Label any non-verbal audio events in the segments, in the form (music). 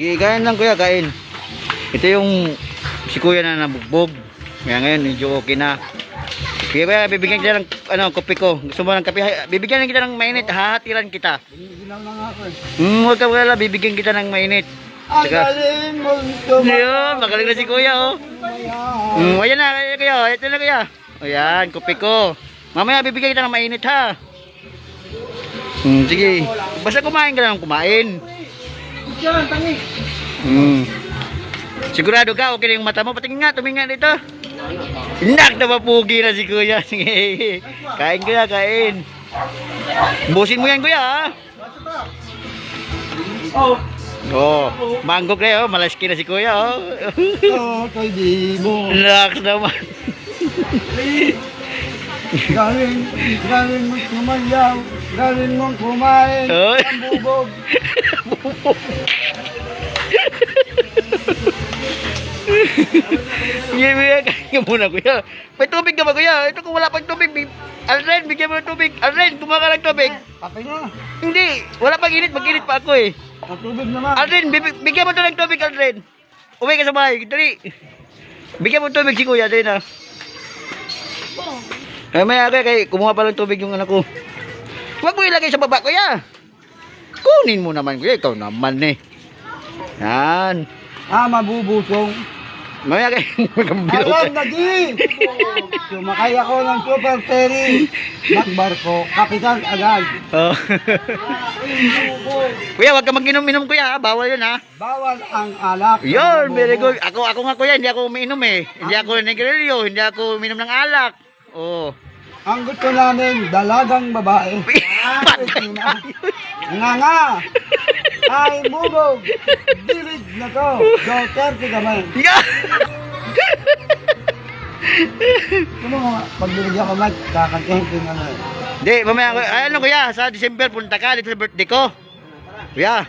Sige, kain lang kuya, kain. Ito yung si kuya na nabugbog. Kaya ngayon, medyo okay na. Sige kuya, bibigyan kita ng ano, kopi ko. Gusto mo ng kape? Bibigyan kita ng mainit, hahatiran kita. Na nga ako eh. Hmm, huwag ka wala, bibigyan kita ng mainit. Ang galing mo Ayun, magaling na si kuya oh. Hmm, ayan na, kaya kuya, ito na kuya. Ayan, kopi ko. Mamaya bibigyan kita ng mainit ha. Hmm, sige. Basta kumain ka lang kumain. Diyan, tangi. Hmm. Sigurado ka, okay yung mata mo. Patingin nga, tumingin dito. Nak na mapugi na si kuya. (laughs) Sige. Kain kuya, kain. Busin mo yan kuya ha. Oh, Oh, mango kayo, malaski na si kuya oh. oh, kay di mo. Nak naman. Galing, galing mo kumayaw. Galing mong kumain. Oh. Ang bubog. Sige kuya, kain ka muna kuya. May tubig ka ba kuya? Ito kung wala pang tubig, bi- Alren, bigyan mo ng tubig. Alren, kumuha ka ng tubig. Kape na. Hindi, wala pang init, mag-init pa ako eh. Ang tubig naman. Alden, bib- bigyan mo to ng tubig, Alden. Uwi ka sa bahay, dali. Bigyan mo tubig si Kuya, dali na. Ay, may aga kay kumuha pa lang tubig yung anak ko. Huwag mo ilagay sa baba, Kuya. Kunin mo naman, Kuya. Ikaw naman eh. Yan. Ah, mabubusong. Mamaya kay (laughs) magkambilaw Alam, ka. nagi! Sumakay ako ng super ferry. Nakbarko, kapitan agad. Oh. (laughs) kuya, wag ka mag-inom-inom, Kuya. Bawal yun, ha? Bawal ang alak. Yun, very good. Ako, ako nga, Kuya, hindi ako umiinom eh. Hindi ako negrilyo, hindi ako uminom ng alak. Oh. Ang gusto namin, dalagang babae. (laughs) Patay. Nga nga! Ay, bubog! Dilig na to! Duterte kami! Yeah. Ano nga, pag binigyan ko ko yung ano eh. Hindi, mamaya ko. Ay, ano kuya, sa December punta ka dito sa birthday ko. Kuya,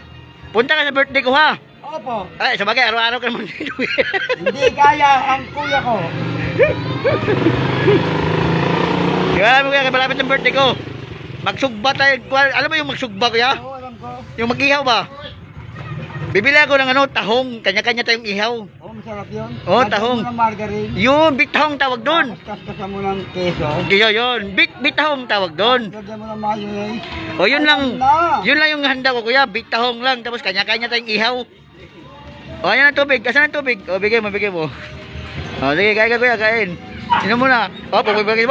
punta ka sa birthday ko ha. Opo, Ay, sabagay, araw-araw ka naman dito. hindi kaya ang kuya ko. Kaya mo kuya, kaya malapit ng birthday ko. Magsugba tayo. Alam mo yung magsugba kuya? Oo, alam ko. Yung mag-ihaw ba? Bibili ako ng ano, tahong. Kanya-kanya tayong ihaw. Oo, masarap yun. Oo, Lagyan tahong. ng margarine. Yun, bitahong tawag doon. Tapos kaskasan mo ng keso. Kaya yun, bit bitahong tawag doon. Lagyan mo ng mayonnaise. O yun lang, Na! yun lang yung handa ko kuya, bitahong lang. Tapos kanya-kanya tayong ihaw. O, ayan ang tubig. Asan ang tubig? O, bigay mo, bigay mo. O, sige, kain ka kuya, kain. Inom mo na. O, pupipagay